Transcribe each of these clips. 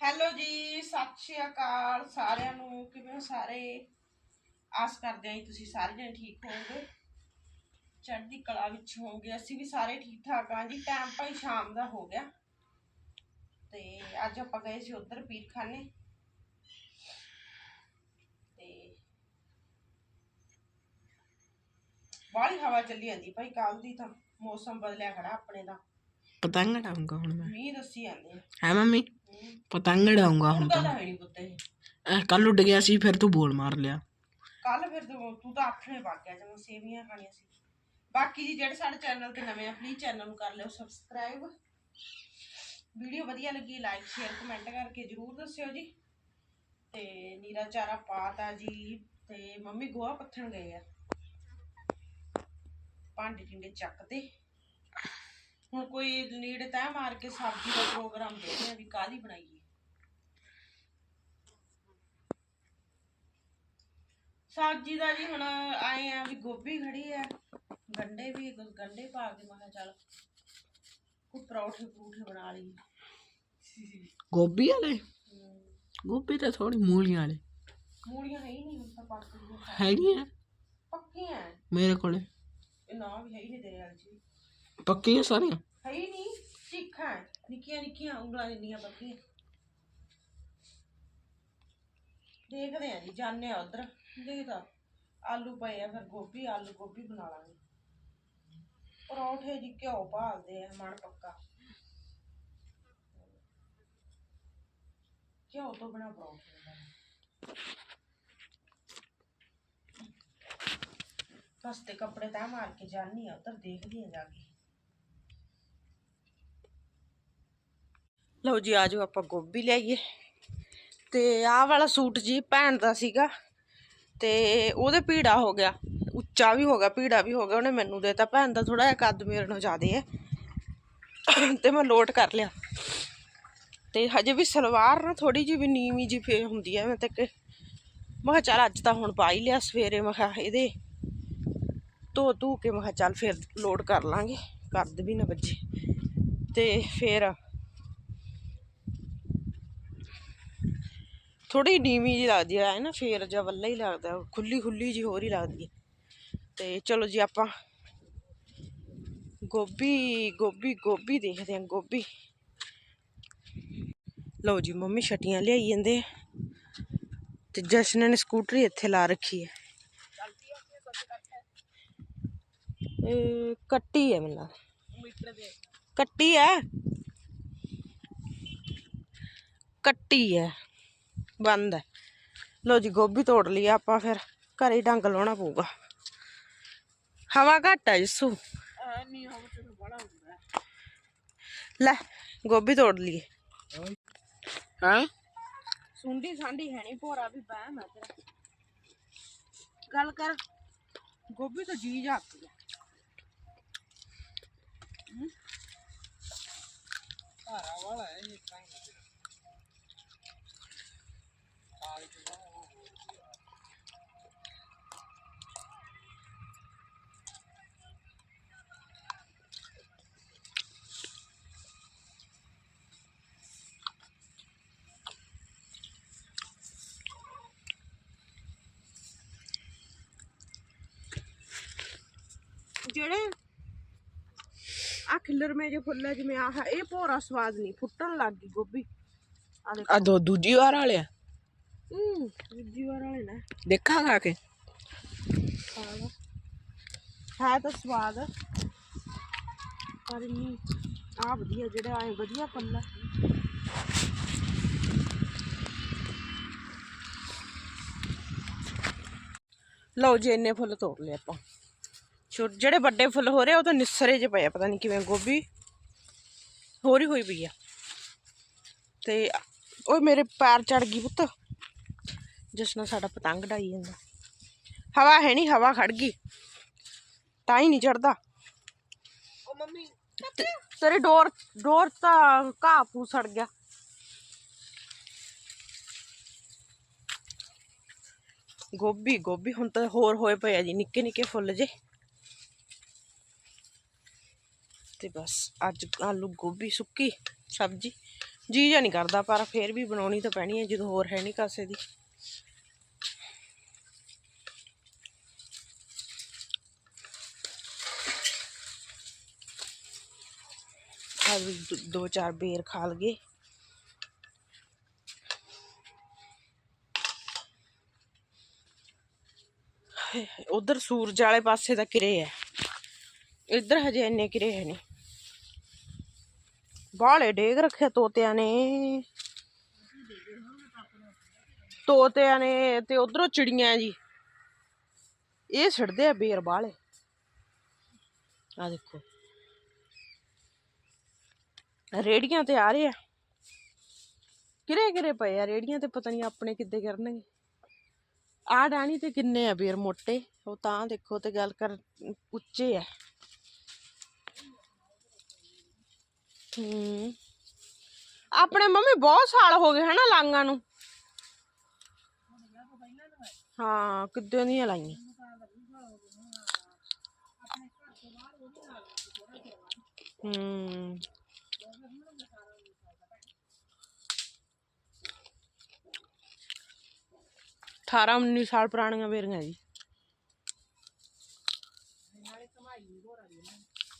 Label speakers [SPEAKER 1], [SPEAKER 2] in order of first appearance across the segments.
[SPEAKER 1] Hello ਜੀ, ਸਤਿ ਸ਼੍ਰੀ ਅਕਾਲ ਸਾਰਿਆਂ ਨੂੰ। ਕਿਵੇਂ ਹੋ ਸਾਰੇ? ਆਸ ਕਰਦੇ ਹਾਂ ਜੀ ਤੁਸੀਂ ਸਾਰੇ ਜਣੇ ਠੀਕ ਹੋਵੋਗੇ। ਚੜ੍ਹਦੀ ਕਲਾ ਵਿੱਚ ਹੋਵੋਗੇ। ਅਸੀਂ ਵੀ ਸਾਰੇ ਠੀਕ ਠਾਕ ਹਾਂ ਜੀ। ਟਾਈਮ ਭਾਈ ਸ਼ਾਮ ਦਾ ਹੋ ਗਿਆ। ਤੇ ਅੱਜ ਆਪਾਂ ਗਏ ਸੀ ਉਧਰ ਪੀਰਖਾਨੇ। ਤੇ ਬਾਹਲੀ ਹਵਾ ਚੱਲੀ ਜਾਂਦੀ ਭਾਈ ਕੱਲ ਦੀ ਤਾਂ ਮੌਸਮ ਬਦਲਿਆ ਖੜਾ ਆਪਣੇ ਦਾ।
[SPEAKER 2] ਪਤੰਗ ਉਡਾਉਂਗਾ ਹੁਣ ਮੈਂ।
[SPEAKER 1] ਮੀਂਹ ਦੱਸੀ ਜਾਂਦੇ ਆ।
[SPEAKER 2] ਹੈ ਮੰਮੀ। ਪਤੰਗ ਉਡਾਉਂਗਾ ਹੁਣ ਤਾਂ
[SPEAKER 1] ਤਾਂ ਹੈ ਨਹੀਂ ਪੁੱਤੇ
[SPEAKER 2] ਕੱਲ ਉੱਡ ਗਿਆ ਸੀ ਫਿਰ ਤੂੰ ਬੋਲ ਮਾਰ ਲਿਆ।
[SPEAKER 1] ਕੱਲ ਫਿਰ ਤੂੰ ਤੂੰ ਤਾਂ ਆਖਣੇ ਵਗ ਗਿਆ ਜਦੋਂ ਸੇਵੀਆਂ ਖਾਣੀਆਂ ਸੀ। ਬਾਕੀ ਜੀ ਜਿਹੜੇ ਸਾਡੇ ਚੈਨਲ ਤੇ ਨਵੇਂ ਆ ਪਲੀਜ਼ ਚੈਨਲ ਨੂੰ ਕਰ ਲਿਓ ਸਬਸਕ੍ਰਾਈਬ ਵੀਡੀਓ ਵਧੀਆ ਲੱਗੀ ਲਾਈਕ ਸ਼ੇਅਰ ਕਮੈਂਟ ਕਰਕੇ ਜਰੂਰ ਦੱਸਿਓ ਜੀ। ਤੇ ਨੀਰਾ ਚਾਰਾ ਪਾਤਾ ਜੀ ਤੇ ਮੰਮੀ ਗੋਹਾ ਪੱਥਣ ਗਏ ਆ। ਭਾਂਡੇ ਟਿੰਡੇ ਚੱਕਦੇ। ਕੋਈ ਨੀੜ ਤੈਅ ਮਾਰ ਕੇ ਸਬਜ਼ੀ ਦਾ ਪ੍ਰੋਗਰਾਮ ਦੇਖਦੇ ਆ ਵੀ ਕਾਹਦੀ ਬਣਾਈਏ। ਸਬਜ਼ੀ ਦਾ ਜੀ ਹੁਣ ਆਏ ਆ ਵੀ ਗੋਭੀ ਖੜੀ ਆ ਗੰਡੇ ਵੀ ਗੰਡੇ ਪਾ ਕੇ ਮੈਂ ਕਿਹਾ ਚੱਲ ਕੋਈ ਪਰੌਠੇ ਪਰੂਠੇ ਬਣਾ ਲਈ
[SPEAKER 2] ਗੋਭੀ ਵਾਲੇ? ਗੋਭੀ ਤਾਂ ਥੋੜੀ ਮੂਲੀਆਂ ਵਾਲੇ।
[SPEAKER 1] ਮੂਲੀਆਂ ਹੈ ਹੀ ਨਹੀਂ ਹੁਣ ਤਾਂ ਪੱਕ ਗਈਆਂ
[SPEAKER 2] ਹੈਗੀਆਂ
[SPEAKER 1] ਪੱਕੀਆਂ।
[SPEAKER 2] ਮੇਰੇ ਕੋਲੇ।
[SPEAKER 1] ਇਹ ਨਾ ਵੀ ਹੈ ਹੀ ਨਹੀਂ ਤੇਰੇ ਵਾਲ ਜੀ
[SPEAKER 2] ਪੱਕੀਆਂ ਸਾਰੀਆਂ?
[SPEAKER 1] ਹੈ ਹੀ ਨਹੀਂ ਚੀਖਾਂ ਨਿੱਕੀਆਂ ਨਿੱਕੀਆਂ ਉਂਗਲਾਂ ਜਿੰਨੀਆਂ ਪੱਕੀਆਂ ਦੇਖਦੇ ਆ ਜੀ ਜਾਣੇ ਆ ਉਧਰ ਦੇਖਦਾ ਆਲੂ ਪਏ ਆ ਫਿਰ ਗੋਭੀ ਆਲੂ ਗੋਭੀ ਬਣਾ ਲਾਂਗੇ ਪਰੌਠੇ ਜੀ ਘਿਓ ਭਾਲਦੇ ਆ ਮਣ ਪੱਕਾ ਘਿਓ ਤੋਂ ਬਿਨਾ ਪਰੌਠੇ ਨਹੀਂ ਬਣਦੇ। ਬਸ ਤੇ ਕੱਪੜੇ ਤਾਂ ਮਾਰ ਕੇ ਜਾਨੀ ਆ ਉਧਰ ਦੇਖਦੀ ਆ ਜਾ ਕੇ ਲਓ ਜੀ ਆਜੋ ਆਪਾਂ ਗੋਭੀ ਲਿਆਈਏ। ਤੇ ਆਹ ਵਾਲਾ ਸੂਟ ਜੀ ਭੈਣ ਦਾ ਸੀਗਾ, ਤੇ ਉਹਦੇ ਪੀੜਾ ਹੋ ਗਿਆ, ਉੱਚਾ ਵੀ ਹੋ ਗਿਆ, ਪੀੜਾ ਵੀ ਹੋ ਗਿਆ, ਉਹਨੇ ਮੈਨੂੰ ਦੇਤਾ। ਭੈਣ ਦਾ ਥੋੜਾ ਜਿਹਾ ਕੱਦ ਮੇਰੇ ਨਾਲੋਂ ਜ਼ਿਆਦਾ ਹੈ ਤੇ ਮੈਂ ਲੋਟ ਕਰ ਲਿਆ। ਤੇ ਹਜੇ ਵੀ ਸਲਵਾਰ ਨਾ ਥੋੜੀ ਜਿਹੀ ਵੀ ਨੀਵੀਂ ਜੀ ਫੇ ਹੁੰਦੀ ਹੈ ਮੈਂ ਤੇ ਮੈਂ ਕਿਹਾ ਚੱਲ ਅੱਜ ਤਾਂ ਹੁਣ ਪਾ ਹੀ ਲਿਆ ਸਵੇਰੇ, ਮੈਂ ਕਿਹਾ ਇਹਦੇ ਧੋ ਧੂ ਕੇ, ਮੈਂ ਕਿਹਾ ਚੱਲ ਫਿਰ ਲੋਡ ਕਰ ਲਾਂਗੇ ਕੱਦ ਵੀ ਨਾ ਵੱਜੇ। ਤੇ ਫਿਰ ਥੋੜੀ ਨੀਵੀਂ ਜੀ ਲੱਗਦੀ ਹੈ ਨਾ ਫੇਰ ਜਾਂ ਵੱਲਾ ਹੀ ਲੱਗਦਾ, ਖੁੱਲੀ ਖੁੱਲੀ ਜੀ ਹੋਰ ਹੀ ਲੱਗਦੀ ਹੈ ਤੇ ਚਲੋ ਜੀ ਆਪਾਂ ਗੋਭੀ ਗੋਭੀ ਗੋਭੀ ਦੇਖਦੇ ਹਾਂ, ਗੋਭੀ। ਲਓ ਜੀ, ਮੰਮੀ ਛਟੀਆਂ ਲਿਆਈ ਜਾਂਦੇ ਆ। ਤੇ ਜਸ਼ਨ ਨੇ ਸਕੂਟਰੀ ਇੱਥੇ ਲਾ ਰੱਖੀ ਹੈ ਕੱਟੀ ਹੈ ਮੈਨੂੰ ਕੱਟੀ ਹੈ ਕੱਟੀ ਹੈ ਬੰਦ ਹੈ। ਲੋ ਜੀ ਗੋਭੀ ਤੋੜ ਲਈ ਆਪਾਂ ਫਿਰ। ਘਰੇ ਹੀ ਡੰਗ ਲਾਉਣਾ ਪਊਗਾ। ਹਵਾ ਘੱਟ ਹੈ ਜਸੂ। ਲੈ ਗੋਭੀ ਤੋੜ ਲਈਏ
[SPEAKER 2] ਹਾਂ?
[SPEAKER 1] ਸੁੰਡੀ ਸਾਂਡੀ ਹੈ ਨਹੀਂ ਭੋਰਾ ਵੀ ਬਹਿ ਮੈਂ ਤੇਰਾ। ਗੱਲ ਕਰ ਗੋਭੀ ਤਾਂ ਜੀ ਜਾਤੀ ਹੈ। ਜਿਹੜੇ ਆ ਖਿੱਲਰਮੇ ਜੇ ਫੁੱਲ ਜਿਵੇਂ ਆਹ ਇਹ ਭੋਰਾ ਸਵਾਦ ਨਹੀਂ ਫੁੱਟਣ ਲੱਗ ਗਈ ਗੋਭੀ। ਆ ਦੇਖ।
[SPEAKER 2] ਆ ਦੋ ਦੂਜੀ ਵਾਰ ਵਾਲੇ ਆ।
[SPEAKER 1] ਹੂੰ ਦੂਜੀ ਵਾਰ ਵਾਲੇ ਨਾ।
[SPEAKER 2] ਦੇਖਾਂ ਖਾ ਕੇ।
[SPEAKER 1] ਹੈ ਤਾਂ ਸਵਾਦ। ਪਰ ਨਹੀਂ ਆ ਵਧੀਆ ਜਿਹੜਾ ਆਏ ਵਧੀਆ ਪੱਲਾ ਲਓ ਜੀ ਇੰਨੇ ਫੁੱਲ ਤੋੜ ਲਏ ਆਪਾਂ। ਛੋਟੇ ਜਿਹੜੇ ਵੱਡੇ ਫੁੱਲ ਹੋ ਰਹੇ ਉਹ ਤਾਂ ਨਿਸਰੇ ਜਿਹੇ ਪਏ ਆ ਪਤਾ ਨਹੀਂ ਕਿਵੇਂ ਗੋਭੀ ਹੋਰ ਹੀ ਹੋਈ ਪਈ ਆ। ਤੇ ਉਹ ਮੇਰੇ ਪੈਰ ਚੜ ਗਈ ਪੁੱਤ ਜਿਸ ਨਾਲ ਸਾਡਾ ਪਤੰਗ ਡਾਈ ਜਾਂਦਾ। ਹਵਾ ਹੈ ਨਹੀਂ ਹਵਾ ਖੜ ਗਈ। ਤਾਂ ਹੀ ਨਹੀਂ ਚੜਦਾ ਉਹ ਮੰਮੀ ਤੇਰੇ ਡੋਰ ਡੋਰ ਤਾਂ ਘਾਹ ਫੂ ਸੜ ਗਿਆ। ਗੋਭੀ ਗੋਭੀ ਹੁਣ ਤਾਂ ਹੋਰ ਹੋਏ ਪਏ ਆ ਜੀ ਨਿੱਕੇ ਨਿੱਕੇ ਫੁੱਲ ਜੇ। ਤੇ ਬਸ ਅੱਜ ਆਲੂ ਗੋਭੀ ਸੁੱਕੀ ਸਬਜ਼ੀ ਜੀ ਜਾਂ ਨਹੀਂ ਕਰਦਾ ਪਰ ਫੇਰ ਵੀ ਬਣਾਉਣੀ ਤਾਂ ਪੈਣੀ ਹੈ, ਜਦੋਂ ਹੋਰ ਹੈ ਨਹੀਂ ਕਾਸੇ ਦੀ। ਆ ਦੋ- ਚਾਰ ਬੇਰ ਖਾ ਲਗੇ ਉਧਰ ਸੂਰਜ ਵਾਲੇ ਪਾਸੇ ਦਾ ਕਿਰੇ ਹੈ। ਇੱਧਰ ਹਜੇ ਇੰਨੇ ਕਿਰੇ ਹੈ ਨਹੀਂ। ਬਾਹਲੇ ਡੇਗ ਰੱਖਿਆ ਤੋਤਿਆਂ ਨੇ। ਤੋਤਿਆਂ ਨੇ ਤੇ ਉਧਰੋਂ ਚਿੜੀਆਂ ਜੀ। ਇਹ ਛੱਡਦੇ ਆ ਬੇਰ ਬਾਹਲੇ। ਆ ਦੇਖੋ। ਰੇੜੀਆਂ ਤੇ ਆ ਰਹੇ ਆ। ਕਿਰੇ ਕਿਰੇ ਪਏ ਆ, ਰੇੜੀਆਂ ਤੇ ਪਤਾ ਨਹੀਂ ਆਪਣੇ ਕਿੱਦੇ ਕਰਨਗੇ। ਆ ਡਾਣੀ ਤੇ ਕਿੰਨੇ ਆ ਬੇਰ ਮੋਟੇ, ਉਹ ਤਾਂ ਦੇਖੋ ਤੇ ਗੱਲ ਕਰ, ਉੱਚੇ ਆ। ਹੂੰ। ਆਪਣੇ ਮੰਮੀ ਬਹੁਤ ਸਾਲ ਹੋ ਗਏ ਹਨਾ ਲਾਂਗਾਂ ਨੂੰ। ਹਾਂ, ਕਿੱਦਾਂ ਦੀਆਂ ਲਾਈਆਂ? ਹੂੰ। ਅਠਾਰਾਂ, ਉੱਨੀ ਸਾਲ ਪੁਰਾਣੀਆਂ ਬੇਰੀਆਂ ਜੀ।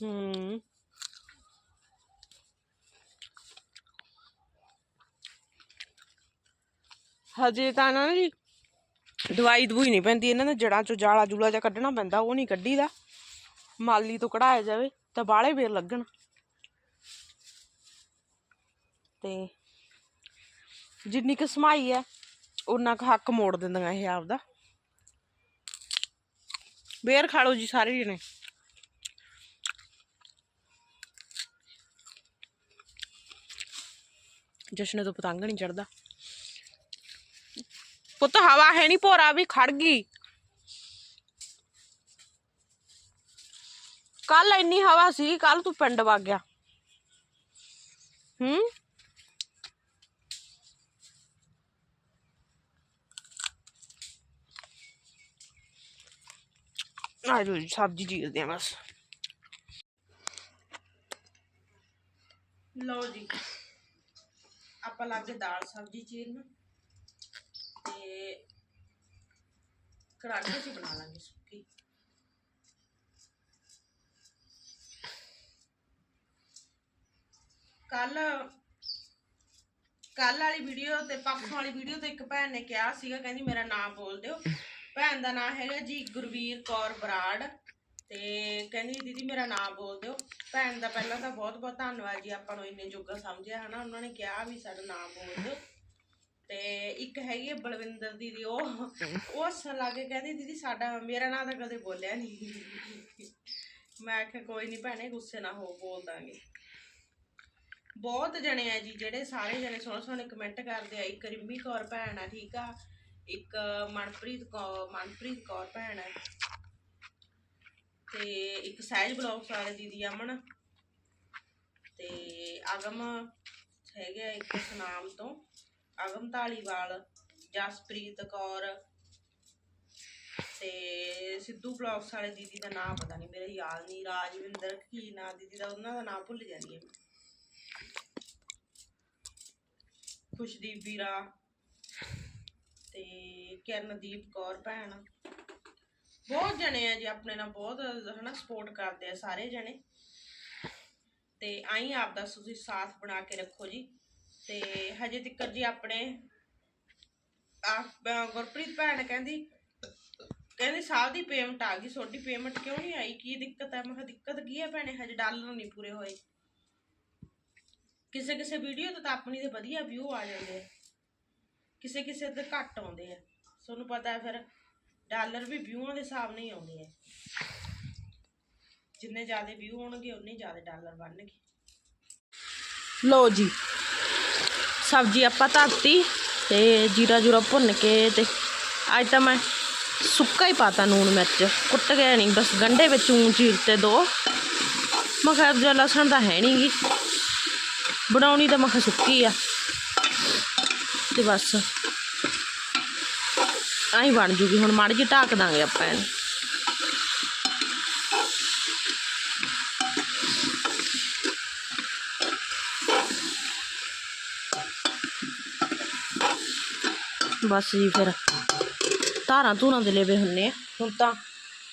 [SPEAKER 1] ਹੂੰ। ਹਜੇ ਤਾਂ ਨਾ ਜੀ ਦਵਾਈ ਦਵੂਈ ਨਹੀਂ ਪੈਂਦੀ, ਇਹਨਾਂ ਦੇ ਜੜਾਂ ਚੋਂ ਜਾਲਾ ਜੂਲਾ ਜਿਹਾ ਕੱਢਣਾ ਪੈਂਦਾ, ਉਹ ਨਹੀਂ ਕੱਢੀਦਾ। ਮਾਲੀ ਤੋਂ ਕਢਾਇਆ ਜਾਵੇ ਤਾਂ ਬਾਹਲੇ ਬੇਰ ਲੱਗਣ। ਤੇ ਜਿੰਨੀ ਕੁ ਸਮਾਈ ਹੈ ਉਹਨਾਂ ਕੁ ਹੱਕ ਮੋੜ ਦਿੰਦੀਆਂ ਇਹ ਆਪਦਾ। ਬੇਰ ਖਾ ਲਓ ਜੀ ਸਾਰੇ ਜਣੇ। ਜਸ਼ਨ ਤੋਂ ਪਤੰਗ ਨਹੀਂ ਚੜਦਾ ਪੁੱਤ ਹਵਾ ਹੈ ਨਹੀਂ ਭੋਰਾ ਵੀ ਖੜ ਗਈ ਕੱਲ ਇੰਨੀ ਹਵਾ ਸੀ ਕੱਲ ਤੂੰ ਪਿੰਡ ਵਗ ਗਿਆ ਹੂੰ ਆ ਜੋ ਸਬਜ਼ੀ ਚੀਰਦੇ ਆ ਬਸ ਲਓ ਜੀ ਆਪਾਂ ਲੱਗੇ ਦਾਲ ਸਬਜ਼ੀ ਚੀਰਨ ਤੇ ਕੜਾਹੀ ਅਸੀਂ ਬਣਾ ਲਾਂਗੇ ਸੁੱਕੀ। ਕੱਲ ਕੱਲ ਵਾਲੀ ਵੀਡੀਓ ਤੇ ਪਰਸੋਂ ਵਾਲੀ ਵੀਡੀਓ ਤੇ ਇੱਕ ਭੈਣ ਨੇ ਕਿਹਾ ਸੀਗਾ, ਕਹਿੰਦੀ ਮੇਰਾ ਨਾਮ ਬੋਲ ਦਿਓ। ਭੈਣ ਦਾ ਨਾਮ ਹੈਗਾ ਜੀ ਗੁਰਵੀਰ ਕੌਰ ਬਰਾੜ। ਤੇ ਕਹਿੰਦੀ, ਦੀਦੀ, ਮੇਰਾ ਨਾਮ ਬੋਲ ਦਿਓ। ਭੈਣ ਦਾ ਪਹਿਲਾਂ ਤਾਂ ਬਹੁਤ ਬਹੁਤ ਧੰਨਵਾਦ ਜੀ, ਆਪਾਂ ਨੂੰ ਇੰਨੇ ਜੋਗਾ ਸਮਝਿਆ, ਹਨਾ? ਉਹਨਾਂ ਨੇ ਕਿਹਾ ਵੀ ਸਾਡਾ ਨਾਮ ਬੋਲ ਦਿਓ। ਤੇ ਇੱਕ ਹੈਗੀ ਹੈ ਬਲਵਿੰਦਰ ਦੀਦੀ, ਉਹ ਉਹ ਹੱਸਣ ਕੇ ਕਹਿੰਦੀ, ਦੀਦੀ, ਸਾਡਾ, ਮੇਰਾ ਨਾਂ ਤਾਂ ਕਦੇ ਬੋਲਿਆ ਨਹੀਂ ਮੈਂ ਆਖਿਆ, ਕੋਈ ਨਹੀਂ ਭੈਣੇ, ਗੁੱਸੇ ਨਾ ਹੋ, ਬੋਲ ਦਾਂਗੇ। ਬਹੁਤ ਜਣੇ ਆ ਜੀ, ਜਿਹੜੇ ਸਾਰੇ ਜਣੇ ਸੋਹਣੇ ਸੋਹਣੇ ਕਮੈਂਟ ਕਰਦੇ ਆ, ਇੱਕ ਰਿੰਮੀ ਕੌਰ ਭੈਣ ਆ, ਠੀਕ ਆ, ਇੱਕ ਮਨਪ੍ਰੀਤ ਕੌਰ ਮਨਪ੍ਰੀਤ ਕੌਰ ਭੈਣ ਆ, ਤੇ ਇੱਕ ਸਹਿਜ ਬਲੌਗਸ ਵਾਲੇ ਦੀਦੀ ਅਮਨ, ਤੇ ਅਗਮ ਹੈਗੇ ਆ ਇੱਕ ਸੁਨਾਮ ਤੋਂ। ਅਗਮ ਢਾਲੀਵਾਲ ਜਸਪ੍ਰੀਤ ਕੌਰ ਤੇ ਸਿੱਧੂ ਬਲੌਗਸ ਵਾਲੇ ਦੀਦੀ ਦਾ ਨਾਮ ਪਤਾ ਨਹੀਂ ਮੇਰੇ ਯਾਦ ਨਹੀਂ ਰਾਜਵਿੰਦਰ, ਕੀ ਨਾਂ ਦੀਦੀ ਦਾ, ਉਹਨਾਂ ਦਾ ਨਾਮ ਭੁੱਲ ਜਾਂਦੀ ਹੈ ਖੁਸ਼ਦੀਪ ਵੀਰਾ ਤੇ ਕਿਰਨਦੀਪ ਕੌਰ ਭੈਣ। ਬਹੁਤ ਜਣੇ ਆ ਜੀ ਆਪਣੇ ਨਾਲ, ਬਹੁਤ ਹਨਾ ਸਪੋਰਟ ਕਰਦੇ ਆ ਸਾਰੇ ਜਣੇ। ਤੇ ਆਈ ਆਪ ਦਾ ਤੁਸੀਂ ਸਾਥ ਬਣਾ ਕੇ ਰੱਖੋ ਜੀ। ਤੇ ਹਜੇ ਤੱਕ ਜੀ ਆਪਣੇ ਆ ਗੁਰਪ੍ਰੀਤ ਭੈਣ ਕਹਿੰਦੀ ਕਹਿੰਦੀ ਸਾਹਿਬ ਦੀ ਪੇਮੈਂਟ ਆ ਗਈ, ਤੁਹਾਡੀ ਪੇਮੈਂਟ ਕਿਉਂ ਨਹੀਂ ਆਈ? ਕੀ ਦਿੱਕਤ ਹੈ? ਮੈਂ ਕਿਹਾ, ਦਿੱਕਤ ਕੀ ਹੈ ਭੈਣੇ? ਹਜੇ ਡਾਲਰ ਨਹੀਂ ਪੂਰੇ ਹੋਏ। ਕਿਸੇ ਕਿਸੇ ਵੀਡੀਓ ਤੇ ਤਾਂ ਆਪਣੀ ਦੇ ਵਧੀਆ ਵਿਊ ਆ ਜਾਂਦੇ ਆ। ਕਿਸੇ ਕਿਸੇ ਤੇ ਘੱਟ ਆਉਂਦੇ ਆ। ਤੁਹਾਨੂੰ ਪਤਾ ਹੈ ਫਿਰ ਡਾਲਰ ਵੀ ਵਿਊਆਂ ਦੇ ਹਿਸਾਬ ਨਾਲ ਹੀ ਆਉਂਦੇ ਆ। ਜਿੰਨੇ ਜ਼ਿਆਦਾ ਵਿਊ ਹੋਣਗੇ ਉਨੇ ਜ਼ਿਆਦਾ ਡਾਲਰ ਬਣਨਗੇ ਲੋ ਜੀ ਸਬਜ਼ੀ ਆਪਾਂ ਧਰਤੀ ਤੇ ਜੀਰਾ ਜੂਰਾ ਭੁੰਨ ਕੇ ਤੇ ਅੱਜ ਤਾਂ ਮੈਂ ਸੁੱਕਾ ਹੀ ਪਾਤਾ ਨੂਣ ਮਿਰਚ। ਕੁੱਟ ਗਿਆ ਨਹੀਂ ਬਸ ਗੰਢੇ ਵਿੱਚ ਊਂ ਚੀਰਤੇ ਦੋ। ਮੈਂ ਕਿਹਾ ਜੇ ਲਸਣ ਤਾਂ ਹੈ ਨਹੀਂ ਗੀ। ਬਣਾਉਣੀ ਤਾਂ ਮੈਂ ਕਿਹਾ ਸੁੱਕੀ ਆ। ਤੇ ਬਸ। ਆਈ ਬਣ ਜੂਗੀ, ਹੁਣ ਮਾੜੀ ਜਿਹੀ ਢੱਕ ਦਾਂਗੇ ਆਪਾਂ ਇਹਨੂੰ। ਬਸ ਜੀ ਫਿਰ। ਧਾਰਾਂ ਧੂਰਾਂ ਦੇ ਲੇਵੇ ਹੁੰਨੇ ਆ। ਹੁਣ ਤਾਂ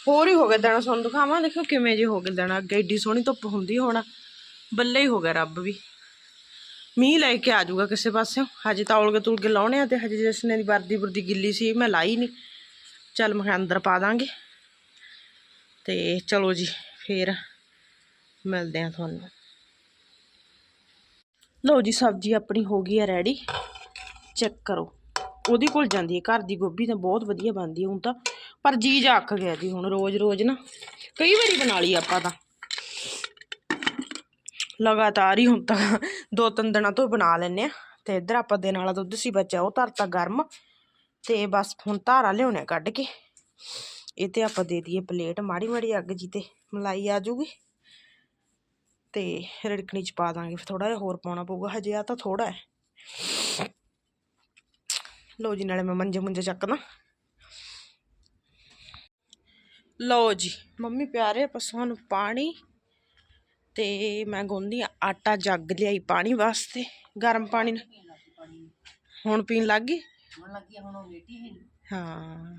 [SPEAKER 1] ਹੋਰ ਹੀ ਹੋ ਗਿਆ ਦਿਨ ਤੁਹਾਨੂੰ ਦਿਖਾਵਾਂ। ਦੇਖੋ ਕਿਵੇਂ ਜੇ ਹੋ ਗਏ ਦਿਨ ਅੱਗੇ ਏਡੀ ਸੋਹਣੀ ਧੁੱਪ ਹੁੰਦੀ ਹੋਣਾ। ਬੱਲੇ ਹੀ ਹੋ ਗਿਆ ਰੱਬ ਵੀ। ਮੀਂਹ ਲੈ ਕੇ ਆ ਜਾਊਗਾ ਕਿਸੇ ਪਾਸਿਓਂ। ਹਜੇ ਤਾਂ ਉਲਗੇ ਤੁਲਗੇ ਲਾਉਣੇ ਆ ਤੇ ਹਜੇ ਜਿਸਨੇ ਦੀ ਵਰਦੀ ਵਰਦੀ ਗਿੱਲੀ ਸੀ, ਮੈਂ ਲਾਈ ਨਹੀਂ ਚੱਲ ਮੈਂ ਕਿਹਾ ਅੰਦਰ ਪਾ ਦਾਂਗੇ। ਤੇ ਚਲੋ ਜੀ, ਫੇਰ ਮਿਲਦੇ ਆ ਤੁਹਾਨੂੰ। ਲਓ ਜੀ, ਸਬਜ਼ੀ ਆਪਣੀ ਹੋ ਗਈ ਹੈ ਰੈਡੀ ਚੈੱਕ ਕਰੋ। ਉਹਦੀ ਕੋਲ ਜਾਂਦੀ ਹੈ, ਘਰ ਦੀ ਗੋਭੀ ਤਾਂ ਬਹੁਤ ਵਧੀਆ ਬਣਦੀ ਹੁਣ ਤਾਂ। ਪਰ ਜੀ ਜਾ ਅੱਕ ਗਿਆ ਜੀ ਹੁਣ ਰੋਜ਼-ਰੋਜ਼ ਨਾ। ਕਈ ਵਾਰੀ ਬਣਾ ਲਈ ਆਪਾਂ ਤਾਂ। ਲਗਾਤਾਰ ਹੀ ਹੁਣ ਤਾਂ ਦੋ ਤਿੰਨ ਦਿਨਾਂ ਤੋਂ ਬਣਾ ਲੈਨੇ ਆ ਤੇ ਇੱਧਰ ਆਪਾਂ ਦੇਣ ਵਾਲਾ ਦੁੱਧ ਸੀ ਬਚਿਆ, ਉਹ ਧਰਤਾ ਗਰਮ। ਤੇ ਬਸ ਹੁਣ ਧਾਰਾ ਲਿਆਉਣੇ ਕੱਢ ਕੇ। ਇਹ ਤੇ ਆਪਾਂ ਦੇ ਦਈਏ ਪਲੇਟ, ਮਾੜੀ ਮਾੜੀ ਅੱਗ ਜੀ ਤੇ ਮਲਾਈ ਆ ਜੂਗੀ ਤੇ ਰੜਕਣੀ ਚ ਪਾ ਦਾਂਗੇ, ਫਿਰ ਥੋੜਾ ਜਿਹਾ ਹੋਰ ਪਾਉਣਾ ਪਊਗਾ, ਹਜੇ ਆ ਤਾਂ ਥੋੜਾ ਹੈ। ਲਓ ਜੀ ਨਾਲੇ ਮੈਂ ਮੰਜੇ ਮੁੰਜੇ ਚੱਕਦਾ। ਲਓ ਜੀ ਮੰਮੀ ਪਿਆਰੇ ਪਸ਼ੂਆਂ ਨੂੰ ਪਾਣੀ ਤੇ ਮੈਂ ਗੁੰਨਦੀ ਹਾਂ ਆਟਾ ਜੱਗ ਲਿਆਈ ਪਾਣੀ ਵਾਸਤੇ। ਗਰਮ ਪਾਣੀ ਹੁਣ ਪੀਣ ਲੱਗ ਗਈ?
[SPEAKER 3] ਹੁਣ ਲੱਗੀ ਹੁਣ ਉਹ ਬੇਟੀ ਹੈ।
[SPEAKER 1] ਹਾਂ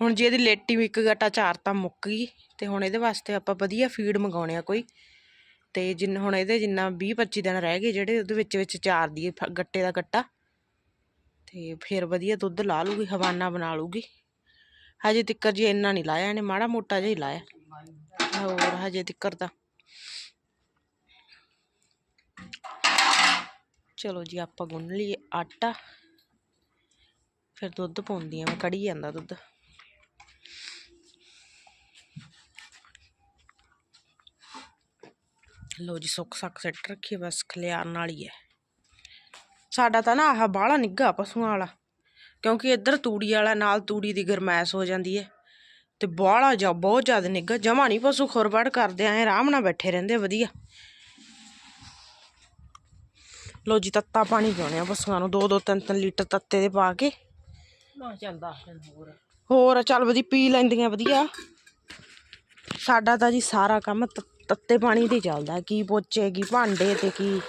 [SPEAKER 1] ਹੁਣ ਜੇ ਇਹਦੀ ਲੇਟੀ ਵੀ ਇੱਕ ਗਟਾ ਚਾਰ ਤਾਂ ਮੁੱਕ ਗਈ ਤੇ ਹੁਣ ਇਹਦੇ ਵਾਸਤੇ ਆਪਾਂ ਵਧੀਆ ਫੀਡ ਮੰਗਾਉਣੇ ਆ ਕੋਈ। ਤੇ ਜਿੰਨ, ਹੁਣ ਇਹਦੇ ਜਿੰਨਾ 20 25 ਦਿਨ ਰਹਿ ਗਏ ਜਿਹੜੇ, ਉਹਦੇ ਵਿੱਚ ਵਿੱਚ ਚਾਰ ਦੀ ਗੱਟੇ ਦਾ ਗੱਟਾ। ਤੇ ਫਿਰ ਵਧੀਆ ਦੁੱਧ ਲਾ ਲੂਗੀ, ਹਵਾਨਾ ਬਣਾ ਲੂਗੀ। ਹਜੇ ਤਿੱਕਰ ਜੀ ਇੰਨਾ ਨਹੀਂ ਲਾਇਆ ਇਹਨੇ, ਮਾੜਾ ਮੋਟਾ ਜਿਹਾ ਹੀ ਲਾਇਆ। ਹੋਰ ਹਜੇ ਤਿੱਕਰ ਤਾਂ। ਚਲੋ ਜੀ, ਆਪਾਂ ਗੁੰਨ ਲਈਏ ਆਟਾ। ਫਿਰ ਦੁੱਧ ਪਾਉਂਦੀ ਆ ਮੈਂ, ਕੜੀ ਜਾਂਦਾ ਦੁੱਧ। ਲੋ ਜੀ ਸੁੱਕ ਸੱਕ ਸੈੱਟ ਰੱਖੀ ਬਸ ਖਲਿਆਰਨ ਵਾਲੀ ਹੈ ਸਾਡਾ ਤਾਂ ਨਾ ਆਹ ਬਾਹਲਾ ਨਿੱਗਾ ਪਸ਼ੂਆਂ ਵਾਲਾ ਕਿਉਂਕਿ ਇੱਧਰ ਤੂੜੀ ਵਾਲਾ ਨਾਲ ਤੂੜੀ ਦੀ ਗਰਮੈਸ਼ ਹੋ ਜਾਂਦੀ ਹੈ ਤੇ ਬਾਹਲਾ ਜਾ ਬਹੁਤ ਜ਼ਿਆਦਾ ਨਿੱਗਾ ਜਮਾ ਨਹੀਂ ਪਸ਼ੂ ਖੁਰਬੜ ਕਰਦੇ ਆਏ ਆਰਾਮ ਨਾਲ ਬੈਠੇ ਰਹਿੰਦੇ ਵਧੀਆ। ਲੋ ਜੀ ਤੱਤਾ ਪਾਣੀ ਪਿਉਣੇ ਆ ਪਸ਼ੂਆਂ ਨੂੰ 2-2 3-3 ਲੀਟਰ ਤੱਤੇ ਦੇ ਪਾ ਕੇ।
[SPEAKER 3] ਨਾ ਚੱਲ 10 ਦਿਨ ਹੋਰ।
[SPEAKER 1] ਹੋਰ ਚੱਲ ਵਧੀ ਪੀ ਲੈਂਦੀਆਂ ਵਧੀਆ। ਸਾਡਾ ਤਾਂ ਜੀ ਸਾਰਾ ਕੰਮ ਤੱਤੇ ਪਾਣੀ ਤੇ ਚੱਲਦਾ, ਕੀ ਪੋਚੇ, ਕੀ ਭਾਂਡੇ ਤੇ ਕੀ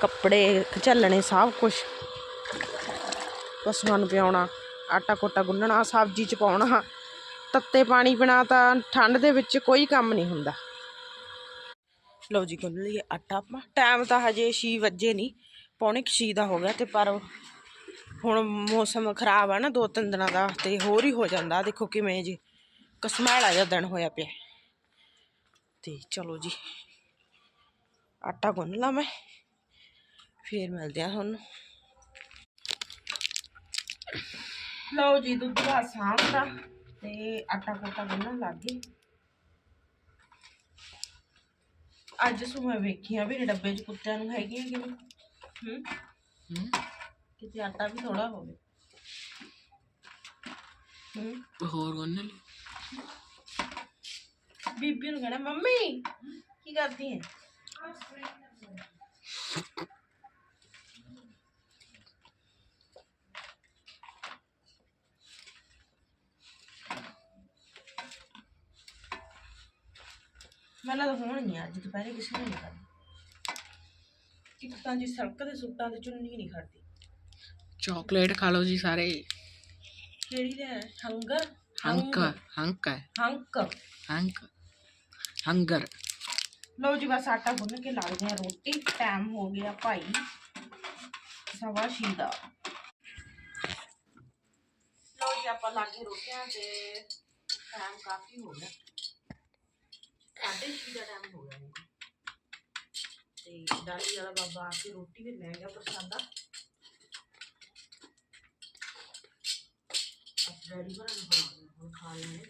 [SPEAKER 1] ਕੱਪੜੇ ਝੱਲਣੇ, ਸਭ ਕੁਝ ਪਸ਼ੂਆਂ ਨੂੰ ਪਿਆਉਣਾ, ਆਟਾ ਕੋਟਾ ਗੁੰਨਣਾ, ਸਬਜ਼ੀ ਚ ਪਾਉਣਾ। ਤੱਤੇ ਪਾਣੀ ਬਿਨਾ ਤਾਂ ਠੰਡ ਦੇ ਵਿੱਚ ਕੋਈ ਕੰਮ ਨਹੀਂ ਹੁੰਦਾ। ਲਓ ਜੀ, ਗੁੰਨ ਲਈਏ ਆਟਾ ਆਪਾਂ। ਟਾਈਮ ਤਾਂ ਹਜੇ 6 ਵਜੇ ਨਹੀਂ ਪੌਣੇ 6 ਦਾ ਹੋ ਗਿਆ ਤੇ ਪਰ ਹੁਣ ਮੌਸਮ ਖਰਾਬ ਆ ਨਾ, ਦੋ ਤਿੰਨ ਦਿਨਾਂ ਦਾ ਤੇ ਹੋਰ ਹੀ ਹੋ ਜਾਂਦਾ। ਦੇਖੋ ਕਿਵੇਂ ਜੀ ਕਸਮੈਲਾ ਜਿਹਾ ਦਿਨ ਹੋਇਆ ਪਿਆ। ਤੇ ਚਲੋ ਜੀ ਆਟਾ ਗੁੰਨ ਲਾ ਮੈਂ ਫੇਰ ਮਿਲਦੇ ਆ ਤੁਹਾਨੂੰ ਲਓ ਜੀ ਦੁੱਧ ਦਾ ਸਾਂਭਦਾ ਤੇ ਆਟਾ ਕੋਟਾ ਗੁੰਨਣ ਲੱਗ ਗਈ ਅੱਜ ਸੂ ਮੈਂ ਵੇਖੀਆਂ ਵੀ ਨੀ ਡੱਬੇ 'ਚ ਕੁੱਤਿਆਂ ਨੂੰ ਹੈਗੀਆਂ ਕਿ ਨਹੀਂ ਹੂੰ
[SPEAKER 2] ਹੂੰ
[SPEAKER 1] ਕਿਤੇ ਆਟਾ ਵੀ ਥੋੜਾ ਹੋਵੇ ਹੂੰ
[SPEAKER 2] ਹੋਰ ਗੁੰਨ ਲਈ
[SPEAKER 1] ਬੀਬੀ ਨੂੰ ਕਹਿਣਾ ਮੰਮੀ ਕੀ ਕਰਦੀ ਹੈ ਮੈਨੂੰ ਤਾਂ ਹੋਣੀ ਆ ਅੱਜ ਦੁਪਹਿਰੇ ਕਿਸੇ ਨੇ ਨਹੀਂ ਕਰਦੀ ਇੱਕ ਤਾਂ ਜੀ ਸੜਕ ਦੇ ਸੁੱਟਾਂ ਤੇ ਚੁੰਨੀ ਨਹੀਂ ਖੜਦੀ
[SPEAKER 2] ਚਾਕਲੇਟ ਖਾ ਲਓ ਜੀ ਸਾਰੇ।
[SPEAKER 1] ਕਿਹੜੀ ਹੈ ਹੰਗਰ?
[SPEAKER 2] ਹੰਕ ਹੰਕ
[SPEAKER 1] ਹੰਕ।
[SPEAKER 2] ਹੰਕ। ਹੰਗਰ।
[SPEAKER 1] ਲਓ ਜੀ ਬਸ ਆਟਾ ਗੁੰਨ ਕੇ ਲੱਗਦੇ ਆ ਰੋਟੀ। ਟਾਈਮ ਹੋ ਗਿਆ ਭਾਈ ਸਵਾ ਛੇ ਦਾ। ਲਓ ਜੀ ਆਪਾਂ ਲਾਗੇ ਰੋਟੀਆਂ ਤੇ ਟਾਈਮ ਕਾਫੀ ਹੋ ਗਿਆ। ਸਾਢੇ ਛੇ ਦਾ ਟਾਈਮ ਹੋ ਗਿਆ ਤੇ ਡਾਲੀ ਵਾਲਾ ਬਾਬਾ ਆ ਕੇ ਰੋਟੀ ਵੀ ਲੈ ਗਿਆ ਪ੍ਰਸਾਦਾ। ਡੈਡੀ ਬਣਾ ਹੁਣ ਖਾ ਲੈਣੇ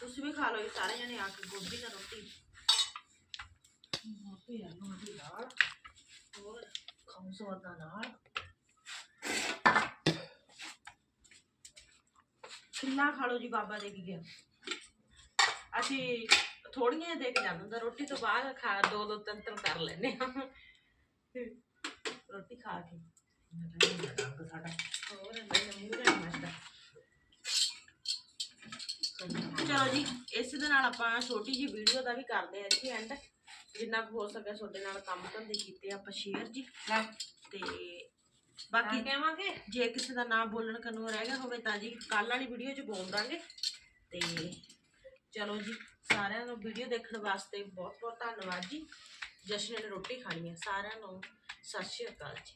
[SPEAKER 1] ਤੁਸੀਂ ਵੀ ਖਾ ਲਓ ਜੀ ਸਾਰੇ ਜਣੇ ਆ ਕੇ ਗੋਭੀ ਨਾਲ ਰੋਟੀ। ਹੋਰ ਖਾਉ ਸਵਾਦਾ ਨਾਲ। ਕਿੰਨਾ ਖਾ ਲਓ ਜੀ ਬਾਬਾ ਦੇ ਕੇ ਗਿਆ। ਅਸੀਂ ਥੋੜੀਆਂ ਦੇ ਕੇ ਜਾਂਦਾ ਹੁੰਦਾ ਰੋਟੀ ਤੋਂ ਬਾਅਦ ਖਾ ਦੋ ਦੋ ਤਿੰਨ ਤਿੰਨ ਕਰ ਲੈਨੇ ਆ ਰੋਟੀ ਖਾ ਕੇ। ਸਾਡਾ ਹੋਰ ਨਹੀਂ ਮੂੰਹ ਨਹੀਂ ਮਸਦਾ ਚਲੋ ਜੀ ਇਸ ਦੇ ਨਾਲ ਆਪਾਂ ਛੋਟੀ ਜੀ ਵੀਡੀਓ ਦਾ ਵੀ ਕਰਦੇ ਹਾਂ ਇੱਥੇ ਐਂਡ ਜਿੰਨਾ ਕੁ ਹੋ ਸਕਿਆ ਤੁਹਾਡੇ ਨਾਲ ਕੰਮ ਧੰਦੇ ਕੀਤੇ ਆਪਾਂ ਸ਼ੇਅਰ ਜੀ। ਤੇ
[SPEAKER 3] ਬਾਕੀ
[SPEAKER 1] ਬਾਕੀ
[SPEAKER 3] ਕਹਾਂਗੇ।
[SPEAKER 1] ਜੇ ਕਿਸੇ ਦਾ ਨਾਮ ਬੋਲਣ ਕਨੂੰ ਰਹਿ ਗਿਆ ਹੋਵੇ ਤਾਂ ਜੀ ਕੱਲ ਵਾਲੀ ਵੀਡੀਓ 'ਚ ਬੋਲ ਦਾਂਗੇ। ਤੇ ਚਲੋ ਜੀ ਸਾਰਿਆਂ ਨੂੰ ਵੀਡੀਓ ਦੇਖਣ ਵਾਸਤੇ ਬਹੁਤ ਬਹੁਤ ਧੰਨਵਾਦ ਜੀ। ਜਸ਼ਨ ਨੇ ਰੋਟੀ ਖਾਣੀ ਹੈ ਸਾਰਿਆਂ ਨੂੰ ਸਤਿ ਸ਼੍ਰੀ ਅਕਾਲ ਜੀ।